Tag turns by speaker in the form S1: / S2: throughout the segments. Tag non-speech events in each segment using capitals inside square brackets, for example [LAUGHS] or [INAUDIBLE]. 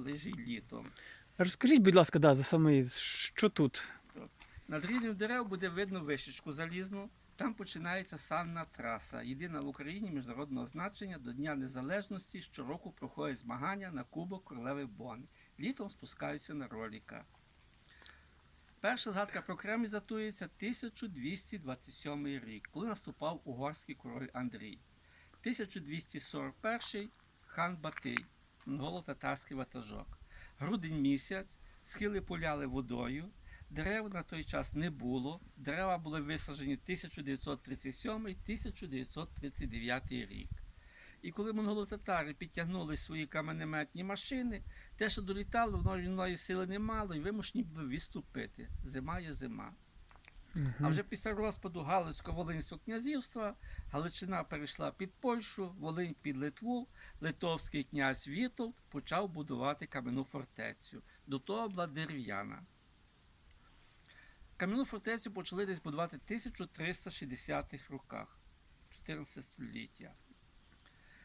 S1: лежить літом.
S2: Розкажіть, будь ласка, да, за самий, що тут?
S1: Над рівнем дерев буде видно вишечку залізну. Там починається санна траса. Єдина в Україні міжнародного значення до Дня Незалежності щороку проходять змагання на Кубок Королеви Бон. Літом спускаються на роліках. Перша згадка про Кремль датується 1227 рік, коли наступав угорський король Андрій. 1241 хан Батий, монголо-татарський ватажок. Грудень місяць, схили поляли водою, Дерев на той час не було. Дерева були висаджені 1937-1939 рік. І коли монголо-татари підтягнули свої каменеметні машини, те, що долітало, воно рівної сили не мало і вимушені були відступити. Зима є зима. А вже після розпаду Галицько-Волинського князівства Галичина перейшла під Польщу, Волинь під Литву, литовський князь Вітовт почав будувати кам'яну фортецю. До того була дерев'яна. Кам'яну фортецю почали десь будувати в 1360-х роках, 14 століття.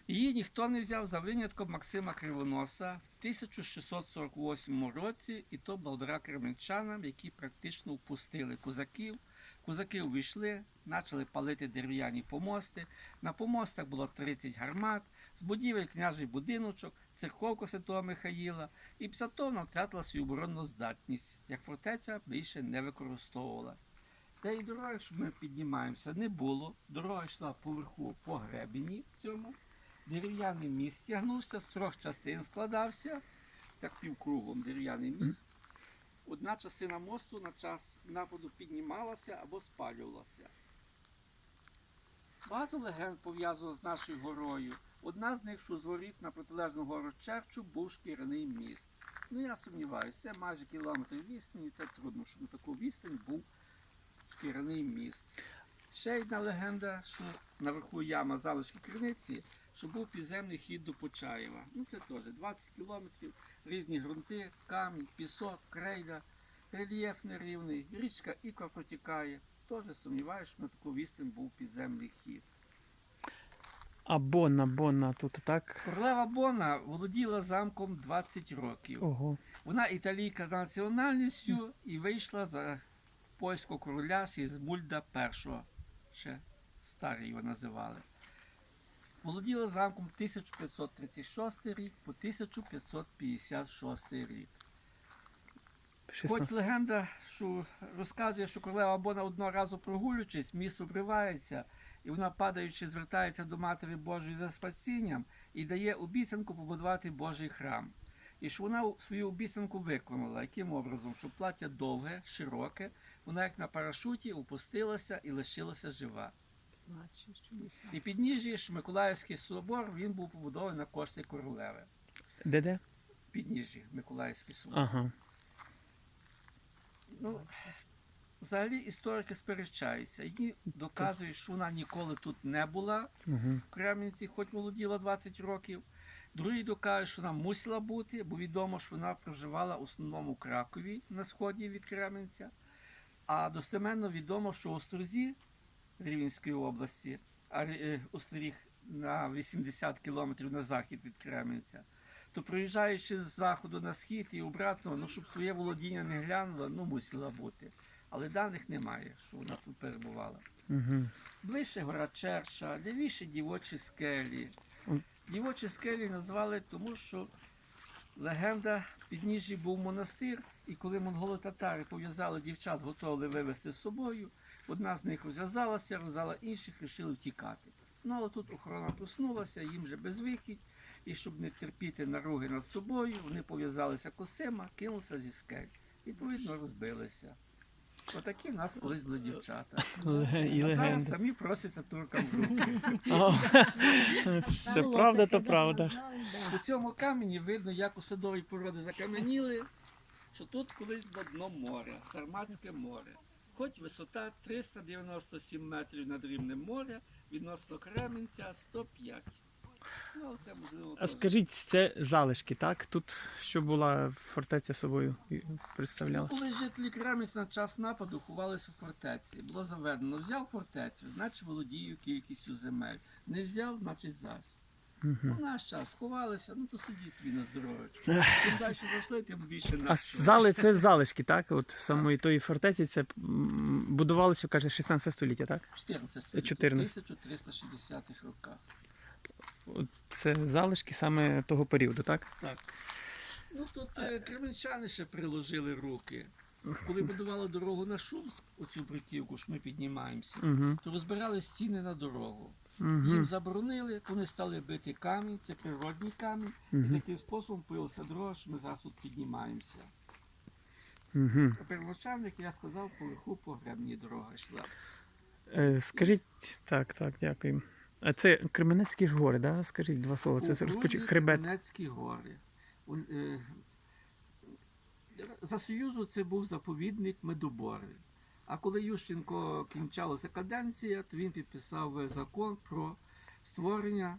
S1: Її ніхто не взяв за винятком Максима Кривоноса в 1648 році, і то благодаря кременчанам, які практично впустили козаків. Козаки увійшли, почали палити дерев'яні помости. На помостах було 30 гармат, з будівель княжий будиночок, церковка Святого Михаїла, і після втратила свою оборонну здатність, як фортеця більше не використовувалась. Та й дороги, що ми піднімаємося, не було. Дорога йшла поверху по гребені цьому. Дерев'яний міст тягнувся, з трьох частин складався, так півкругом дерев'яний міст. Одна частина мосту на час нападу піднімалася або спалювалася. Багато легенд пов'язано з нашою горою. Одна з них, що з воріт на протилежну гору Черчу був шкіряний міст. Ну я сумніваюся, це майже кілометр відстані, це трудно, щоб на таку відстань був шкіряний міст. Ще одна легенда, що наверху яма залишки криниці, що був підземний хід до Почаєва. Ну це теж 20 кілометрів, різні ґрунти, камінь, пісок, крейда, рельєф нерівний, річка Іка протікає. Теж сумніваюся, що на таку відстань був підземний хід.
S2: А Бонна, Бонна тут так.
S1: Королева Бона володіла замком 20 років.
S2: Ого.
S1: Вона італійка за національністю і вийшла за польського короля Сізмульда І. Ще старий його називали. Володіла замком 1536 рік по 1556 рік. Хоч легенда, що розказує, що королева Бона одного разу прогулюючись, міст обривається, і вона, падаючи, звертається до Матері Божої за спасінням і дає обіцянку побудувати Божий храм. І що вона свою обіцянку виконала, яким образом, що плаття довге, широке, вона як на парашуті опустилася і лишилася жива. І підніжжя ж Миколаївський собор він був побудований на кошти королеви.
S2: Де де?
S1: Підніжжя Миколаївський собор.
S2: Ага.
S1: Ну, взагалі історики сперечаються. Одні доказують, що вона ніколи тут не була
S2: Угу.
S1: в Кремінці, хоч володіла 20 років. Другі доказують, що вона мусила бути, бо відомо, що вона проживала в основному в Кракові на сході від Кременця. А достеменно відомо, що в Острозі Рівненської області, а е, Остріг на 80 кілометрів на захід від Кременця, то проїжджаючи з заходу на схід і обратно, ну щоб своє володіння не глянула, ну мусила бути. Але даних немає, що вона тут перебувала.
S2: Угу.
S1: Ближче гора Черча, лівіше дівочі скелі. Дівочі скелі назвали тому, що легенда підніжжі був монастир, і коли монголо-татари пов'язали дівчат, готовили вивезти з собою, одна з них розв'язалася, розв'язала інших, вирішили втікати. Ну, але тут охорона проснулася, їм вже безвихідь, і щоб не терпіти наруги над собою, вони пов'язалися косима, кинулися зі скель. Відповідно, розбилися. Отакі в нас колись були дівчата.
S2: І
S1: А зараз самі просяться туркам в руки.
S2: Це правда, то правда.
S1: У цьому камені видно, як у садовій породи закам'яніли, що тут колись було дно моря, Сарматське море. Хоч висота 397 метрів над рівнем моря, відносно Кременця 105. Ну, це можливо.
S2: А скажіть, це залишки, так? Тут що була фортеця собою представляла?
S1: Коли жителі Кременця на час нападу ховалися в фортеці, було заведено, взяв фортецю, значить володію кількістю земель. Не взяв, значить зась. У наш час сховалися, ну то сидіть собі на здоров'ячку. Чим далі зайшли, тим більше
S2: А зали це залишки, так? От самої тої фортеці це м, будувалося, каже, 16 століття, так?
S1: 14 століття,
S2: 14.
S1: 1360-х роках.
S2: От це залишки саме того періоду, так?
S1: Так. Ну тут е, кременчани ще приложили руки. Коли будували дорогу на Шумськ, оцю бруківку, ж ми піднімаємося,
S2: Угу.
S1: то розбирали стіни на дорогу.
S2: Угу.
S1: Їм заборонили, то вони стали бити камінь, це природній камінь. І таким способом дорога, що ми зараз тут піднімаємося.
S2: Угу.
S1: А первочан, як я сказав, по лиху по гребні дорога йшла.
S2: Е, скажіть, так, так, дякую. А це Кременецькі ж гори, да? Скажіть два слова. Це
S1: У
S2: розпоч... Хребет.
S1: Кременецькі гори. Е, За Союзу це був заповідник Медобори. А коли Ющенко кінчалася каденція, то він підписав закон про створення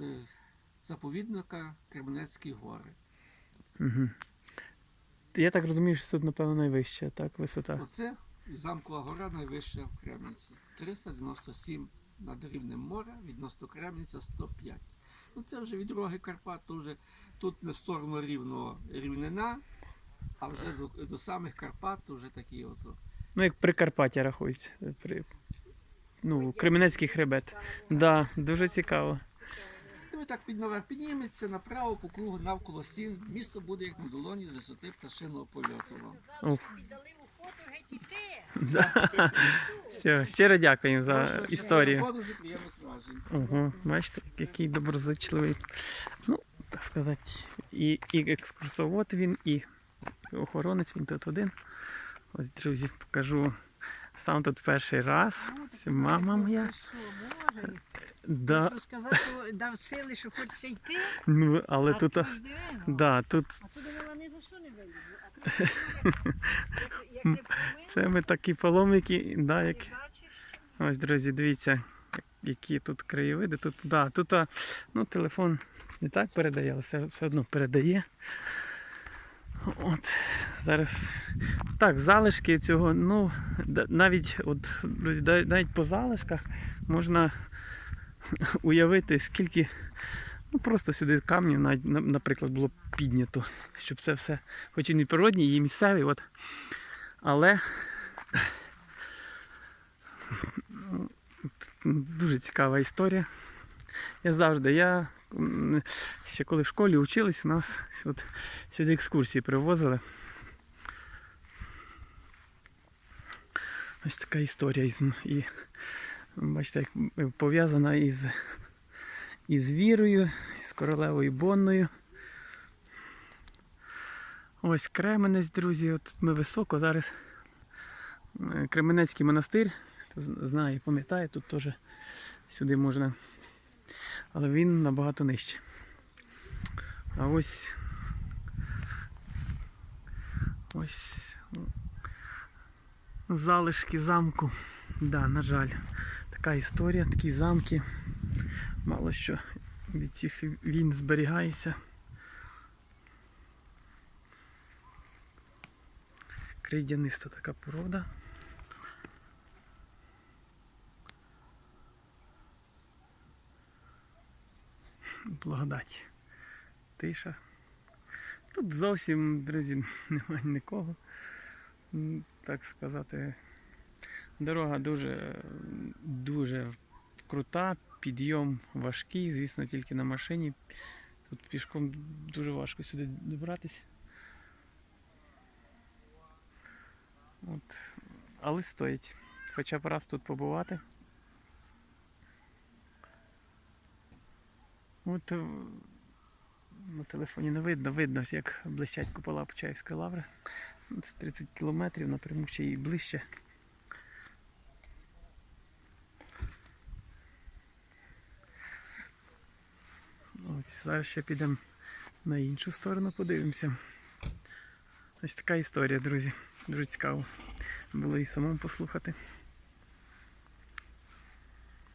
S1: е, заповідника Кременецькі гори.
S2: Угу. Я так розумію, що тут, напевно, найвища так, висота.
S1: Оце замкова гора найвища в Кремниці. 397 над рівнем моря, відносно Кремниця 105. Ну це вже від дороги Карпат, то вже тут на сторону рівно рівнина, а вже до, до самих Карпат то вже такі от.
S2: Ну, як Прикарпаття рахується. При... Ну, Кременецький хребет. Да, дуже цікаво.
S1: Ви так під наверх підніметься направо по кругу навколо стін. Місто буде як на долоні з висоти пташиного польоту. вам.
S2: Да. Все, щиро дякую за історію. Ого, бачите, який доброзичливий. Ну, так сказати, і, і екскурсовод він, і охоронець, він тут один. Ось, друзі, покажу. Сам тут перший раз. Це мама моя.
S3: Може?
S2: Да,
S3: Розказати, дав сили, що хочеться йти.
S2: ну, але
S3: а
S2: тут.
S3: ну.
S2: Да, тут
S3: А туди вона ні за що не вилізу. А тут [LAUGHS] як, як
S2: це ми такі паломники, да, як. Ось, друзі, дивіться, які тут краєвиди. Тут, да, тут ну, телефон не так передає, але все, все одно передає. От, зараз. Так, залишки цього, ну, навіть, от, навіть по залишках можна [LAUGHS] уявити, скільки. Ну, просто сюди камнів, наприклад, було піднято, щоб це все, хоч і не природні, і місцеві, от, але [LAUGHS] Дуже цікава історія. Я завжди, я ще коли в школі вчились, у нас от, сюди екскурсії привозили. Ось така історія із, і, бачите, як пов'язана із, із вірою, з королевою Бонною. Ось Кременець, друзі, от ми високо зараз. Кременецький монастир. Хто знає, пам'ятає, тут теж сюди можна. Але він набагато нижче. А ось. Ось. Залишки замку. Да, на жаль. Така історія, такі замки. Мало що від цих війн зберігається. Крейдяниста така порода. Благодать. Тиша. Тут зовсім, друзі, [LAUGHS] немає нікого. Так сказати. Дорога дуже, дуже крута, підйом важкий, звісно, тільки на машині. Тут пішком дуже важко сюди добратися. От. Але стоїть. Хоча б раз тут побувати. От е, на телефоні не видно, видно, як блищать купола Почаївської лаври. Це 30 кілометрів, напряму ще і ближче. Ось, зараз ще підемо на іншу сторону, подивимося. Ось така історія, друзі. Дуже цікаво було і самому послухати.